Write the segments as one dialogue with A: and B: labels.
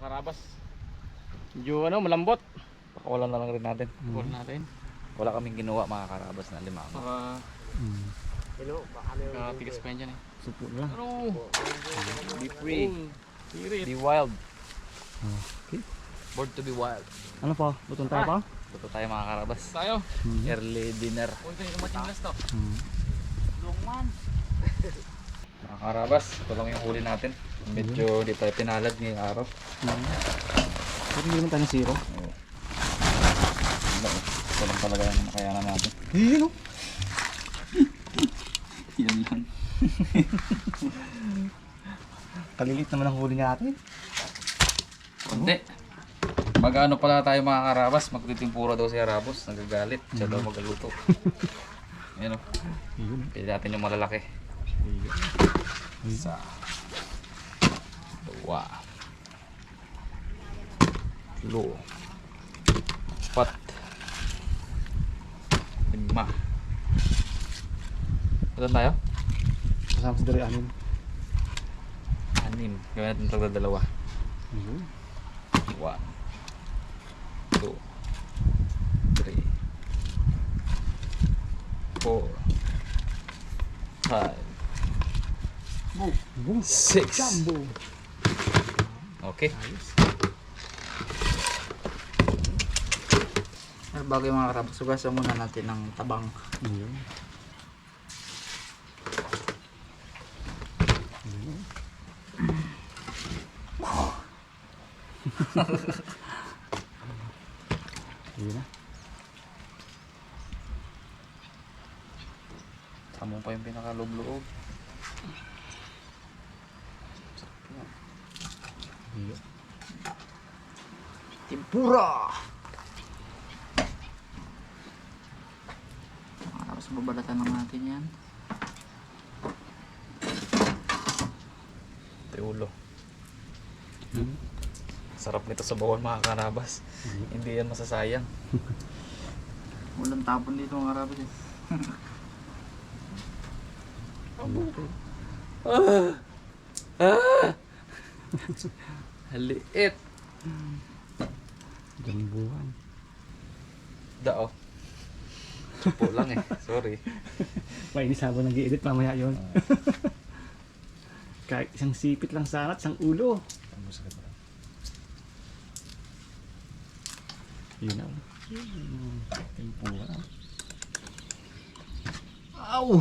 A: karabas. Medyo ano, malambot.
B: Pakawalan na lang rin natin.
A: Call natin.
B: Wala kaming ginawa mga karabas na limango.
A: Baka
C: Hmm.
A: nakatigas pa yan dyan eh.
C: Supo na lang.
A: Pero,
B: Be free.
A: oh.
B: Be wild.
C: Okay.
B: Born to be wild.
C: Ano pa? Lutong tayo pa?
B: Ito tayo mga karabas.
A: Tayo.
C: Hmm.
B: Early dinner.
A: Uy, tayo dumating last to. Long man.
B: Karabas, ito lang yung huli natin. Medyo di tayo pinalad ngayong araw.
C: Hmm. Pero hindi naman tayo ng zero.
B: Oo. Wala eh. Ito lang talaga yung nakayanan natin.
C: Ayun oh.
B: Yan lang.
C: Kalilit naman ang huli natin.
B: Hindi. Mag-ano pala tayo mga karabas, magtitimpura daw si Arabos, nagagalit. Siya daw magaluto. Ayan o,
C: Ayun.
B: pili natin yung malalaki.
C: Ayun.
B: Isa. Dua. Tatlo. Apat. Lima. Ilan tayo?
C: Kasama sa dari anin.
B: Anim. Gawin natin tagda dalawa.
C: Ayun.
B: One. Two. Three. Four. Five.
C: Boom.
B: Six. Okay.
D: Pero bago yung mga karabas, sugasan muna natin ng tabang.
C: Ayun. Ayun na.
B: Tamo pa yung pinakaloob-loob.
D: Mga karabas, babalatan lang natin yan.
B: Ito yung ulo.
C: Hmm.
B: Sarap nito sa bawal mga karabas. Hindi yan masasayang.
D: Walang tapon dito mga karabas eh.
B: Haliit.
C: Jambuhan.
B: Dao. Supo lang eh. Sorry.
C: Mainis habang nag-i-edit mamaya yun. Kahit isang sipit lang sana at isang ulo. Yun na. Hmm. Tempura.
D: Aw!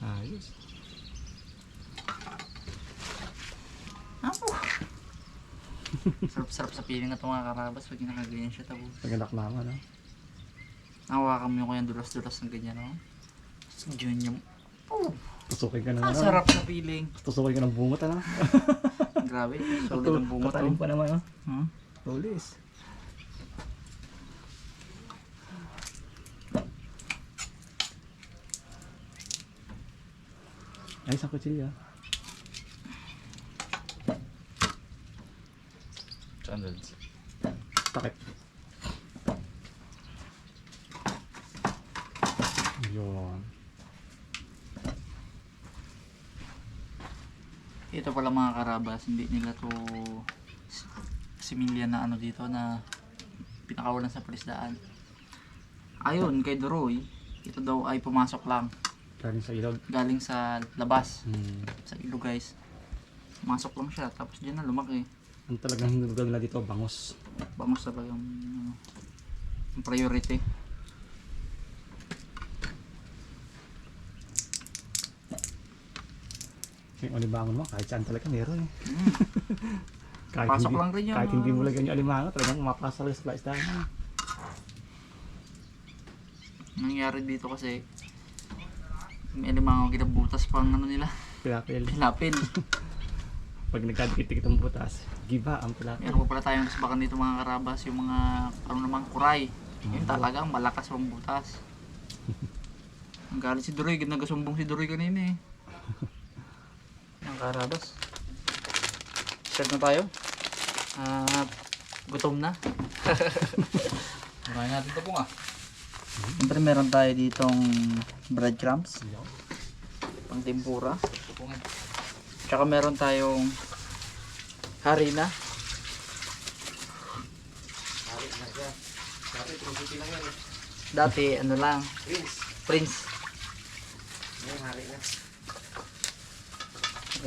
C: Ayos.
D: Sarap-sarap sa piling na ito mga karabas pag nakaganyan siya tapos.
C: Paganak naman, no?
D: Nahawakan mo yung kanyang dulas-dulas ng ganyan, no? Tapos yun yung... Oh!
C: Tusukin ka ng
D: Ang
C: ano?
D: sarap sa piling.
C: Tusukin ka ng bungot, ano?
D: Grabe, solid ang bungot
C: Patalim
D: to.
C: pa naman, no?
D: Hmm?
C: Tulis. Ay, isang kutsilyo.
B: Sandals.
C: Takip. Yun.
D: Ito karabas, hindi nila to similya na ano dito na pinakawalan sa palisdaan. Ayon kay Doroy, ito daw ay pumasok lang
C: Galing sa ilog.
D: galing sa labas
C: Hmm.
D: sa ilog guys. Pumasok lang siya tapos diyan na lumaki.
C: Ang talagang hinugal nila dito, bangus.
D: Bangus talaga yung, ano, yung priority.
C: Yung alimangon mo, kahit saan talaga meron eh.
D: Mm.
C: Kahit
D: Pasok
C: hindi,
D: lang rin yung
C: Kahit hindi mo lagyan yung alimangon, talagang mapasok lang sa plastan.
D: Nangyari dito kasi may alimango ginabutas pang ano nila,
C: Pilapil.
D: pilapil.
C: Pag nagkadikit-dikit ang butas, giba ang pilapil.
D: Meron pa pala tayong kasbakan dito mga karabas, yung mga ano naman kuray. Yun talagang malakas ang butas. Ang galit si Duroy, nagasumbong si Duroy kanina eh. Karabas. Start na tayo. At gutom na.
B: Kumain natin ito po nga.
D: Siyempre meron tayo ditong breadcrumbs, pang tempura. Tsaka meron tayong Harina. Dati, ano lang,
E: Prince.
D: Prince.
E: Ngayon, hari na.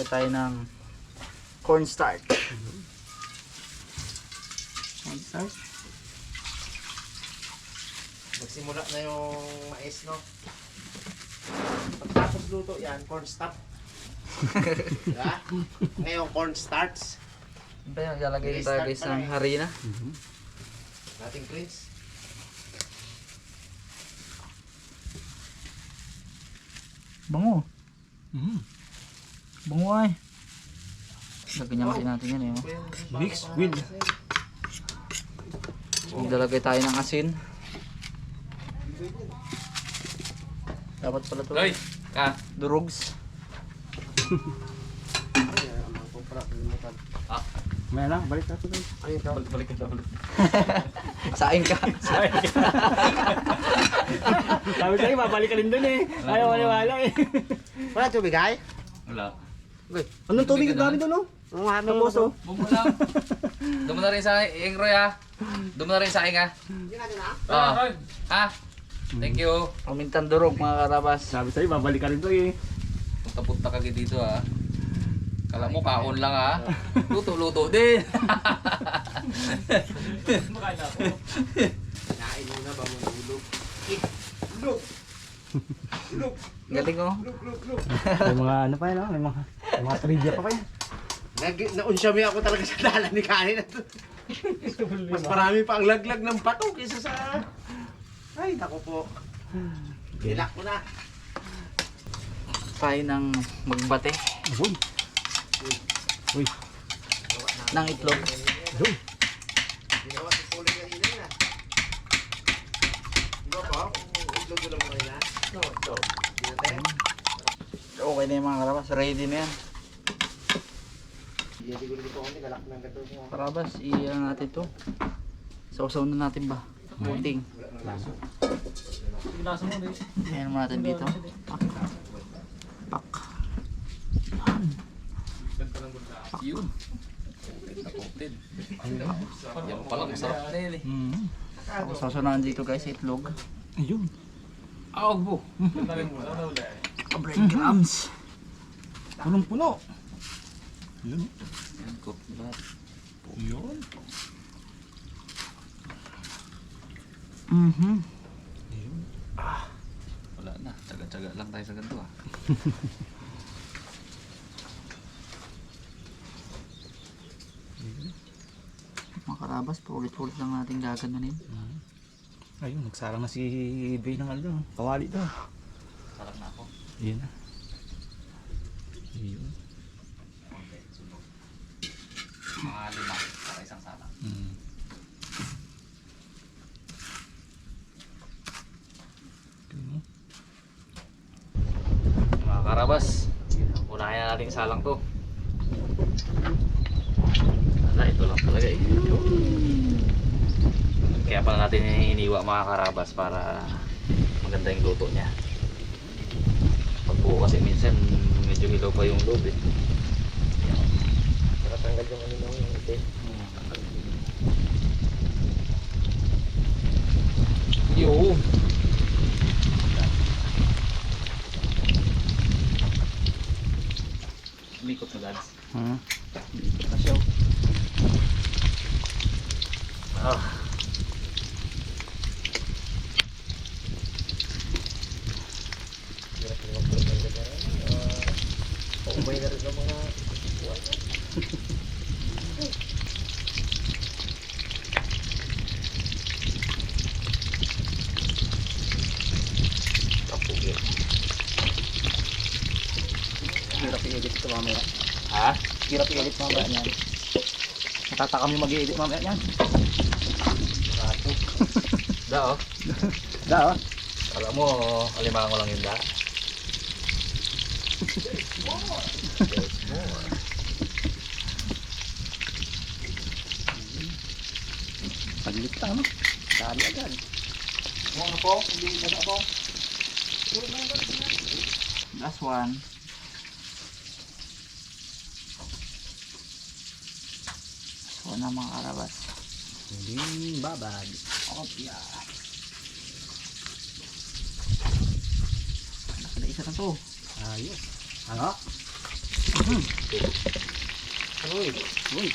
D: Lagay tayo ng cornstarch. Cornstarch?
E: Magsimula na yung mais, no? Pagtapos luto yan, corn stop. diba? Ngayon, corn starch.
D: Siyempre, maglalagay tayo guys ng harina.
E: Dating Prince.
D: Bango.
C: Mm.
D: Bango ay. Kasi natin yan eh.
C: Mix with.
D: Maglalagay tayo ng asin. Dapat pala to.
B: Loy! Ka!
D: Durugs.
C: May lang, balik natin doon.
E: Ayun ka.
B: Balik ka ulit.
D: Saing ka.
C: Sabi sa'yo, babalik ka rin doon eh. Ayaw maniwala eh.
E: Wala tubig, ay?
B: Wala.
C: Anong tubig ang dami doon oh?
E: Ang ano
C: Tapos oh.
B: Bumo lang. Doon mo na rin sa akin, Roy ha. Doon mo na rin sa akin ha. Ah. Ha? Thank you.
D: Pamintang durog mga karabas.
C: Sabi sa'yo, babalik ka rin doon eh.
B: Punta-punta ka dito ha. Kala mo kaon lang ha. Luto-luto din.
E: Kain mo na ba mo nulog? Look! Look!
D: Galing oh.
E: Look! Look! Look!
C: May mga ano pa yun oh. May mga, may mga trivia pa kayo.
E: Nag naunsyami ako talaga sa dala ni Kain na to. Mas marami pa ang laglag ng bato kaysa sa... Ay, naku po. Ilak ko na.
D: Tayo ng magbate
C: Uy. Uy.
D: ng itlog.
C: Uy.
E: Ginawa si Puli kanina yun ah. Di ba po? Itlog ko lang mo kanina. No, ito.
D: Okay na yung mga karabas. Ready na yan.
E: Mo.
D: Karabas, iyan natin to. Sausaw na natin ba? Puting. Ayan mo natin dito. Pak. Pak.
B: Yun. Kutit na kutit. Yan pala masarap na yun eh.
D: Tapos sasunahan dito guys, itlog.
C: Ayun.
B: Awag po.
D: Breadcrumbs.
C: Punong puno. Yun.
B: Yan ko. Lahat.
C: Yun.
D: Mhm.
B: Wala na. Tsaga-tsaga lang tayo sa ganito ah.
D: Mga karabas, paulit-ulit lang natin gaganunin.
C: Ayun, nagsarang na si Bay ng ano. Kawali daw.
B: Sarap na ako.
C: Yun na. Ayun.
B: Mga lima. Para isang sala.
C: Mm.
B: Mga karabas. Unahin na natin salang to. Wala, ito lang talaga eh. Kaya pala natin iniwa mga karabas para maganda yung luto niya. Buo kasi minsan medyo hilaw pa yung loob eh.
E: Para tanggal yung ano ng ite.
B: Yo! Umikot na dads.
C: Ha?
D: Pasyaw.
B: Ah.
E: Umay na rin ng mga...
B: Kapugit.
C: Hirap i-edit ito mamaya.
B: Ha?
C: Hirap i-edit mamaya niyan. Natata kami mag-i-edit mamaya niyan.
B: Da oh.
C: Da oh.
B: Alam mo, alimango lang yun da.
C: Saglit lang ano. Dali agad.
E: Ano po? Hindi na ako.
D: Last one. Ito na mga karabas.
C: Hindi babad.
D: Opya. Nakada isa na to.
C: Ayos. Ano?
E: Aroy.
C: Uy.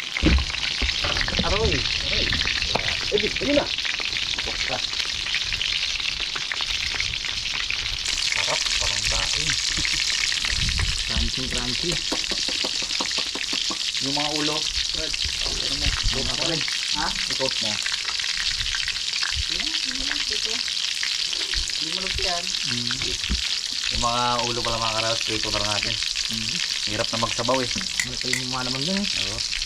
E: Aroy. Eh, di, ayun na.
B: Sarap, parang daing.
C: Crunchy, crunchy.
B: Yung mga ulo, Fred, ano mo, ikot mo.
D: Ha?
B: Ikot mo.
D: Yan, lang dito. Hindi mo yan.
B: Yung mga ulo pala mga karabas, prito na lang natin. Hirap na magsabaw eh.
C: Ito yung mga naman dun eh.
B: Oo.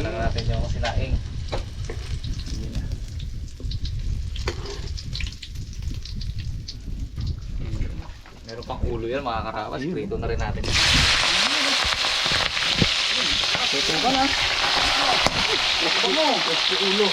B: Na lang natin yung sinaing. Meron pang ulo yan mga karabas. Prito na rin natin.
C: Ito ka na.
B: Gusto mo. Gusto ulo.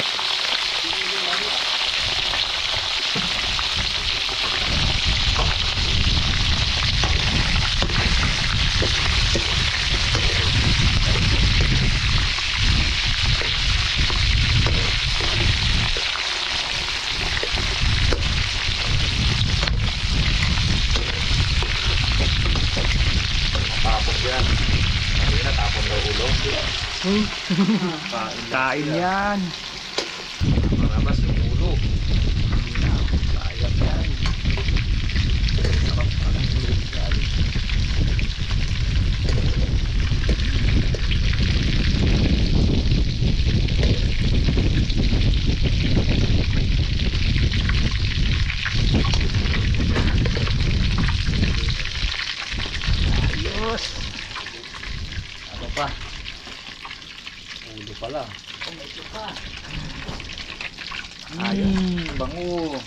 B: Tapos yan. Hindi na tapon daw ulo. Kain
C: yan.
B: Marabas yung ulo. Sayang yan. Sarap pala yung ulo yan.
C: Ayos.
B: Ano pa? Ulo pala. Ayos.
C: Mm.
B: Bango.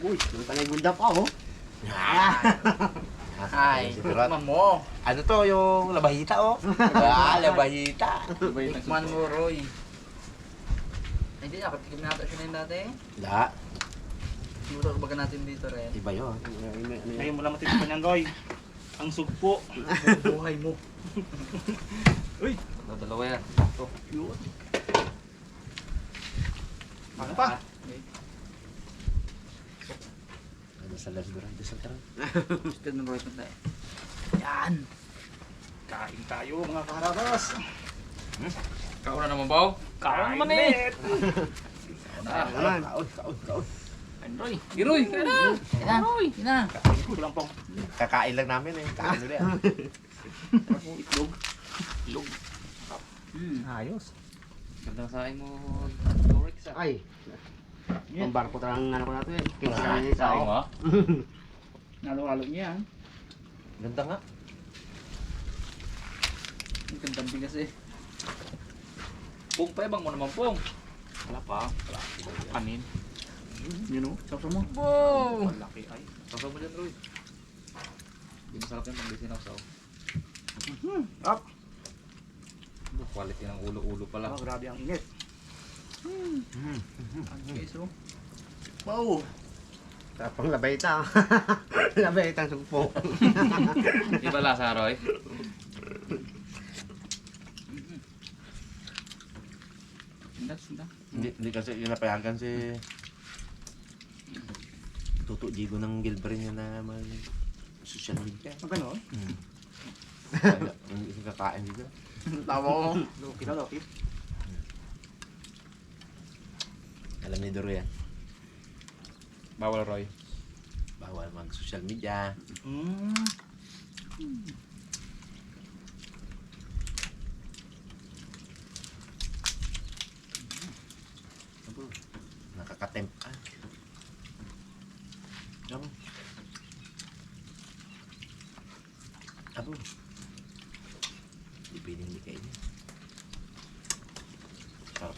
E: Uy, yung tanay gunda pa, oh.
D: Ay, tikman mo.
E: Ano to, yung labahita, oh. ah, labahita.
D: Tikman mo, Roy. Ay, Hindi, nakatikim na ata siya na yun dati.
E: La,
D: Siguro baga natin dito rin.
E: iba yun. Yun?
C: Ngayon mo lang matitikman yan, Goy. Ang sugpo.
D: Buhay mo.
B: Dalawa yan. Ito.
C: Ano pa?
E: Sa las durante sa tarang?
D: Gusto ng Roy punta eh. Yan.
C: Kain tayo mga karabas.
B: Kauna naman ba?
C: Kain naman eh.
E: Naman. Kaon, kaon, kaon.
D: Yan, Roy.
B: Giroy, kaya na.
D: Na.
E: Kakain lang namin eh. Kain ulit. ah.
C: itlog.
D: Hmm.
C: Ayos.
B: Ganda sa akin mo. Rex ah.
E: Ay. Ang barko tarang ano ko na to eh. Kaya
B: Ah,
E: sila niya sa
B: Saing mo?
D: Nalo-halo niya. ah.
E: Ganda nga.
D: Ang gandang bigas eh.
B: Pong, payabang mo naman, Pong.
A: Wala pa. Kanin.
D: Yun o, sapsa mo.
A: Wow!
D: Malaki ay.
B: Sasa mo dyan, Roy. Hindi masarap yan pag di sinasaw.
D: Up.
B: Oh, Quality ng ulo-ulo pala.
D: Oh, grabe ang init. Ang guys oh.
E: Wow! Tapang labayta. labayta sugpo.
B: Iba lasa, Roy?
A: Sinda, sinda.
E: Hindi, hindi kasi inapayagan si Tuto Jigo ng Gilbert niya na mag social media.
D: Ang gano'n?
E: Kaya, Ang isang kakain dito.
D: Tawa ko. Loki na, Loki.
E: Alam ni Doro yan.
B: Bawal, Roy.
E: Bawal mag social media.
D: Mm.
E: Nakakatemp. Ah. Abo. Abo. Hindi pwedeng hindi kainin. Sarap.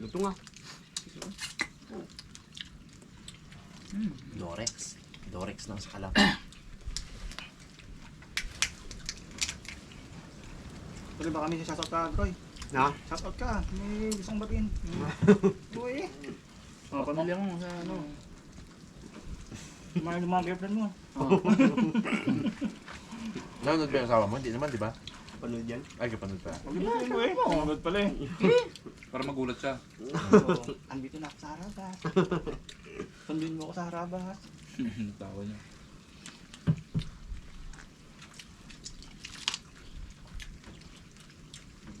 E: Luto nga. Dorex. Dorex lang sa kalam.
D: Tuloy ba kami sa shoutout ka, Troy?
E: Na?
D: Shoutout ka. May isang batiin. Uy. Mga pamilya mo sa ano. Mga yung mga girlfriend mo.
E: Nanonood ba yung asawa mo? Hindi naman, di ba?
D: Panood yan.
E: Ay, kapanood pa.
D: Pag-ibig mo eh. Panood pala eh.
B: Para magulat siya.
D: Andito na ako sa harabas. Sundin mo ako sa harabas.
B: Tawa niya.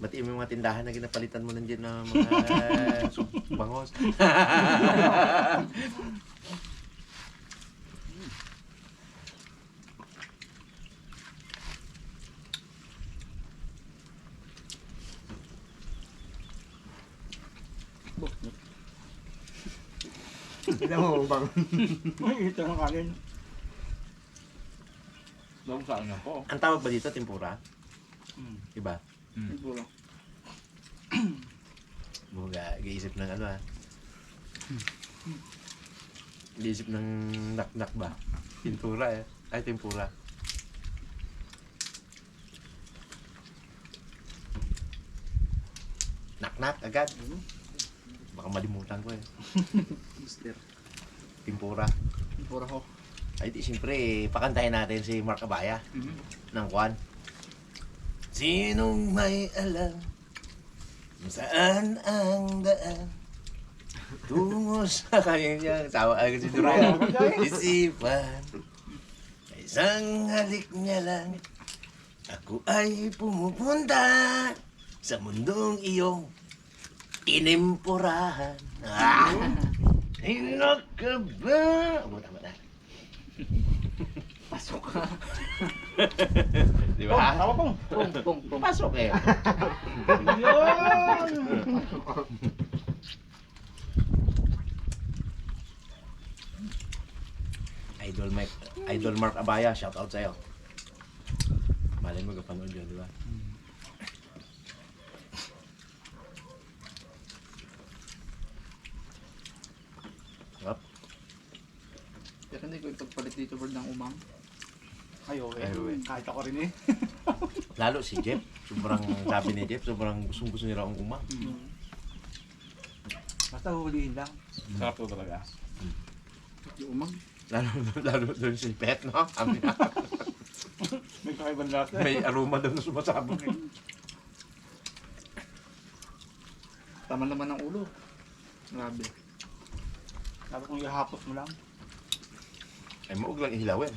E: Batiin mo yung mga tindahan na ginapalitan mo nandiyan ng mga sub- bangos. Kita mo bang?
D: Uy, ito ang kanin.
B: Daw saan niya po.
E: Ang tawag ba dito, tempura?
D: Mm.
E: Iba?
D: Siguro.
E: Mga giisip ng ano ah. Giisip ng nak-nak ba? Pintura eh. Ay, tempura. Nak-nak agad. Baka malimutan ko eh.
D: Mister.
E: Tempura.
D: Pura ko.
E: Ay di siyempre, eh, pakantahin natin si Mark Abaya
D: Mhm.
E: ng Kwan. Sinong may alam kung saan ang daan tungo sa kanyang tawa agad si Duran. Isipan sa isang halik niya lang ako ay pumupunta sa mundong iyong inimpurahan. Ah! Sino ka ba? Oh, tama na.
D: Pasok ka.
E: Di ba?
D: Tawa pong. Pong, pong, pong.
E: Pasok eh.
D: Yun!
E: Idol Mike, Idol Mark Abaya, shout out sa'yo. Malay mo kapanood yun, di ba? Sarap.
D: Pero hindi ko ipagpalit dito bird ng umang. Ayo eh.
E: Ayaw eh.
D: Kahit ako rin eh.
E: Lalo si Jeff, sobrang sabi ni Jeff, sobrang gustong gusto niya raw ang umang.
D: Basta huhulihin lang.
A: Sarap to talaga.
D: Yung umang.
E: Lalo, lalo doon si Pet, no? Sabi niya,
D: May kakaibang lasa.
E: may aroma daw na sumasabog. eh.
D: Tama naman ng ulo. Grabe. Sabi kong ihapos mo lang.
E: Ay, maug lang ihilawin.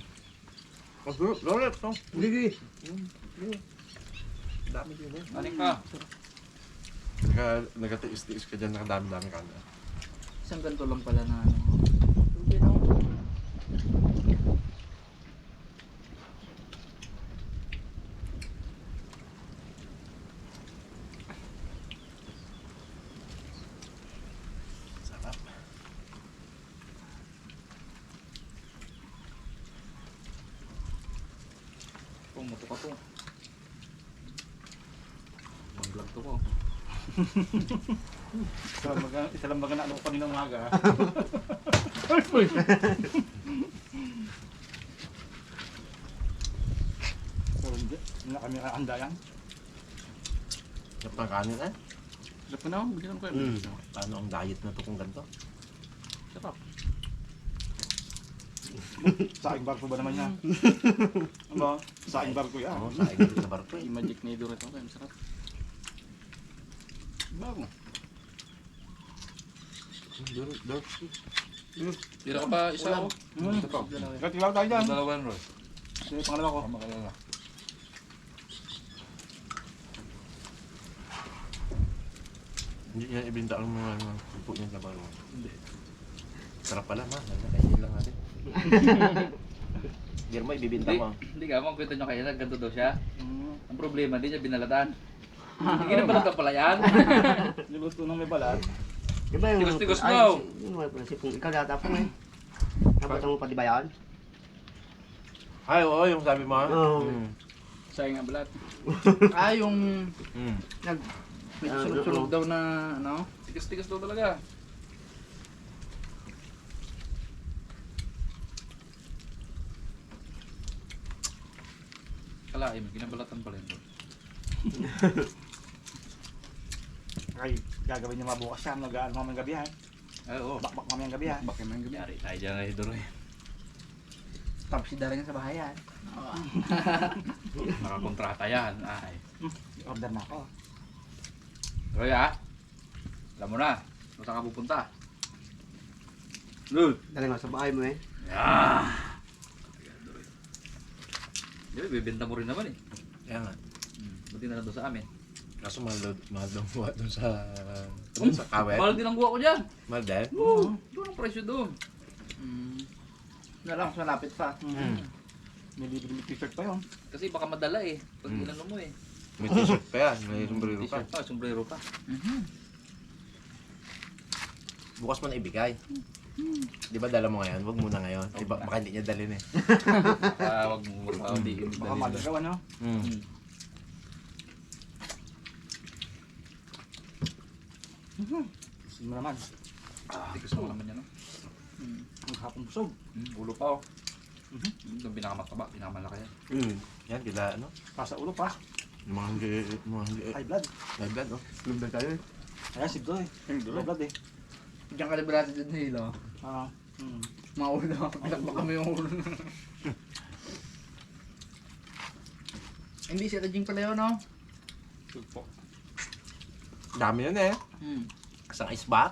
E: Oh, lolet, no? Hindi, Dami din eh.
B: Aling ka.
E: Nagatiis-tiis ka dyan, nakadami-dami ka na.
D: Isang ganito lang pala na ano.
B: Muto ka to. Ang vlog to ko.
F: Isa lang baga, isa lang baga na ano ko kanina umaga. So, hindi. Na kami kakanda yan.
E: Sarap ng kanin eh.
A: Sarap na, bigyan ko kayo.
E: Mm. Paano ang diet na to kung ganito?
A: Sarap.
F: Sa aking barko ba naman yan? Ano? Sa aking barko yan.
E: Oo, sa akin sa barko.
A: Yung magic ni Duro ito, kayo sarap. Bago.
B: Tira ka pa isa.
F: Mm.
B: Ito pa.
F: Katilaw tayo dyan.
B: Dalawan Roy.
F: Yung pangalawa ko.
B: Na.
E: Hindi niya ibinta ang mga mga pupo niya sa barko. Hindi. Sarap pala ma. Nakainin lang natin. Hindi mo ibibinta
B: Hindi,
E: mo.
B: hindi ka, magkwento nyo kayo, ganito daw siya.
F: Mm.
B: Ang problema, di niya binalatan. Hindi na balatan pala yan.
F: Niluto ng may balat.
G: Di ba yung...
B: Tigos-tigos
G: Ay,
B: mo.
G: si- Yung mga pala, kung ikaw datapong eh. Nabutan mo pa di ba yan?
E: Ay, oo, yung sabi mo. ah.
G: Oo.
E: Mm.
A: Sayang nga balat.
D: Ah, yung
E: Mm.
D: nag may
G: Ah,
D: sunod-sunod
G: oo.
D: daw na ano.
B: Tigas-tigas daw talaga. Kalaim, ginabalatan pala yun.
F: Ay, gagawin niya mabukas yan. Mag-ano mamayang gabi yan.
B: Ay, oo.
F: Bakbak mamayang gabi yan.
A: Bakit may gabi?
B: Yari tayo dyan ngayon, Doroy.
D: Tapos si Darren sa bahay yan.
B: Nakakontrata yan. Ay.
F: Order na ako.
B: Doroy ah. Alam mo na. Kung saan ka pupunta. Lud.
G: Dali nga sa bahay mo eh.
B: Ah. Di ba, bibenta mo rin naman eh.
E: Kaya nga.
B: Hmm. Buti na lang doon sa amin.
E: Kaso mahal daw, mahal daw buwan doon sa... Doon sa kawet.
B: Mahal din ang guwa ko dyan.
E: Mahal din?
B: Oo. Doon ang presyo doon.
D: Mm. Na lang, mas malapit pa.
E: Mm.
F: May libre may t-shirt pa yun.
B: Kasi baka madala eh. Pag
E: Hmm.
B: inano mo eh.
E: May t-shirt pa yan. May sombrero pa.
B: T-shirt pa, sombrero pa.
D: Mhm.
E: Bukas mo na ibigay. Di ba dala mo ngayon? Huwag muna ngayon. Di ba, baka hindi niya dalhin eh.
B: Ah, wag mo mura. Hindi, hindi
F: Baka madagaw ano.
E: Mm.
F: Gusto mo naman.
B: Tikas mo naman yan. no?
F: Ang hapong busog.
B: Hmm, ulo pa oh. Mhm. Yung pinakamataba, pinakamalaki yan.
E: Mm. Yan, kila ano?
F: Pa sa ulo pa.
E: Yung mga hindi, mga hindi,
F: High blood.
E: high blood, oh.
G: Lumber tayo eh.
F: Kaya si Doy. High blood eh.
D: Diyan ka librado dyan hilo.
F: Ah. Mm.
D: Maulo. Pinakba kami yung ulo. Hindi si Rajing pala yun, no?
E: Dami yun eh.
D: Hmm.
E: Isang ice back.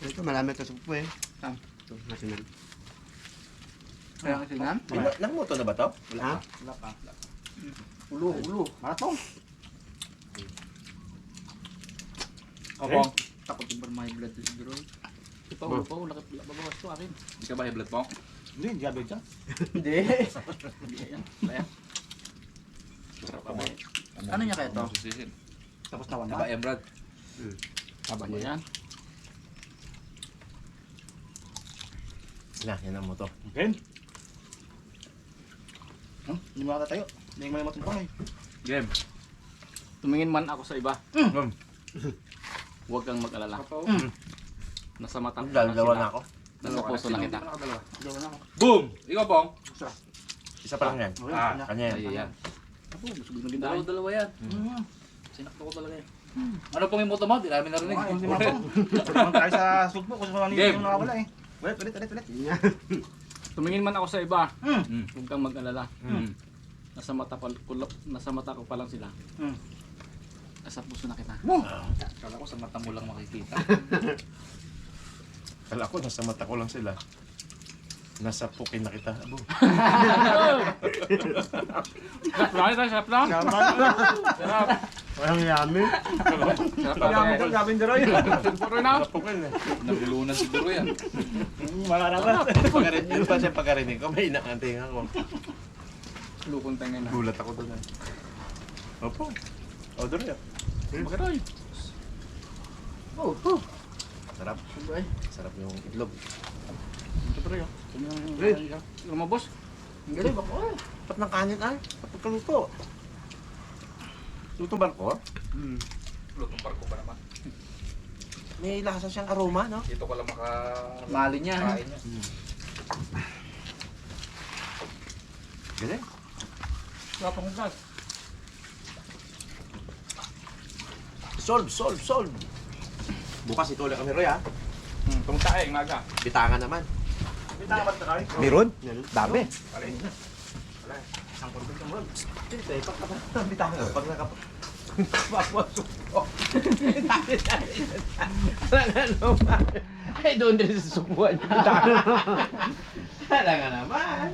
G: Ito marami ka supo eh.
D: Saan?
G: Ito, nasinan.
D: Kaya kasi nan?
E: Wala. Nangmuto na ba to?
G: Ha?
F: Wala pa.
D: Ulo, ulo.
F: Maratong.
B: Kapong.
D: Takot yung may blood si Bro.
A: Ito pa, ulo pa, ulo. Babawas ko akin.
B: Hindi ka ba blood po?
F: Hindi, diabetes yan.
D: Hindi.
A: Hindi yan. Wala
B: pa ba?
D: Ano niya kaya to?
F: Tapos nawan na.
B: Emrad?
G: Haba
A: Ano
G: niya.
A: yan?
E: Na, yan ang mo to.
F: Okay. Hmm? Hindi mo tayo. Hindi mo matumpang eh.
B: Game.
A: Tumingin man ako sa iba.
E: Mm.
A: Huwag kang mag-alala. Nasa mata ko
E: Dalawa
A: lang
E: dalawa
A: sila.
E: na ako.
A: Nasa puso na kita.
F: Dalawa na ako.
B: Boom! Ikaw, Pong.
E: Isa pa lang yan.
F: Okay,
B: Ah.
F: kanya.
E: Kanya yan.
B: Ay, yan.
A: Ako, gusto ko naging
B: Dalawa,
A: dahil.
B: dalawa yan.
F: Mm.
B: Sinakto ko talaga yan. Ano pong yung moto mo? Di namin narinig.
F: Ay, hindi. Pagpunta tayo sa sugbo kung saan
B: Game.
F: yung nakawala eh. Ulit, ulit, ulit, ulit.
A: Tumingin man ako sa iba.
B: Hmm.
A: Huwag kang mag-alala.
B: Hmm.
A: Nasa mata, pa, kulo, nasa mata ko pa lang sila.
F: Hmm.
A: Nasa puso na kita.
B: Kala ko sa mata mo lang makikita.
E: Kala ko, nasa mata ko lang sila. Nasa pukin na kita. Abo.
A: Sarap lang ito, sarap lang. Sarap.
G: Walang yami.
A: Sarap
F: Kaya mo kung sabi ni Roy.
A: Puro na.
E: Nasa pukin eh.
B: Nagulunan si Duro yan.
F: Malalaman.
E: Pagkarinig, yun pa siya pagkarinig ko. May inakanting ako.
A: Lukong tangin na.
E: Gulat ako doon eh. Opo. O, doon yan.
G: Oh, oh.
E: Sarap. Sarap yung itlog.
C: Pre, oh.
G: Pre.
C: Lumabos.
G: Ang galing, bako eh.
E: Pat ng kanin ay. Pat pagkaluto. Lutong barko?
C: Hmm.
B: Lutong barko pa naman.
E: May lasa siyang aroma, no?
B: Dito ko lang maka...
D: Mali niya.
B: Kain niya.
E: Galing.
C: Sarap ang gas.
E: Solve, solve, solve. Bukas ito ulit kami, Roy, ha?
A: Hmm, pumunta eh, maga.
E: Bitangan naman. Meron? Dami.
C: Isang konti ka mo.
E: Siyempre, pag kapag bitangan, pag nakapag... Papasok ko. Alam nga naman. Ay, doon din sa sukuan. Alam nga naman.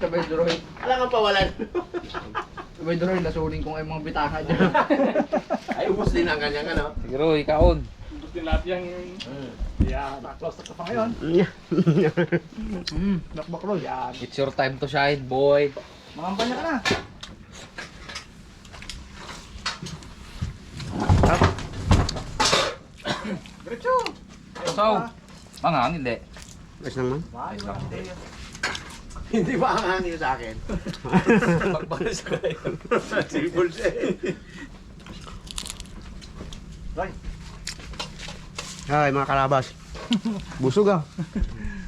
D: Sabay Duroy.
E: Alam nga pawalan.
D: Sabay Duroy, lasunin ko nga yung mga bitaka dyan.
E: Ay, ubos din ang kanyang ano.
B: Siguro, ikaon.
A: Gusto din lahat yung...
C: Yeah, back-close na pa ngayon.
D: Hmm.
C: Back-back roll. Yan.
B: It's your time to shine, boy.
D: Makampanya ka na.
C: Diretso.
B: So, mga hindi.
G: Ayos naman.
E: Hindi ba ang hangin sa akin? Pagbalik sa kayo. Sipol siya eh.
G: Ay, mga kalabas. Busog ah.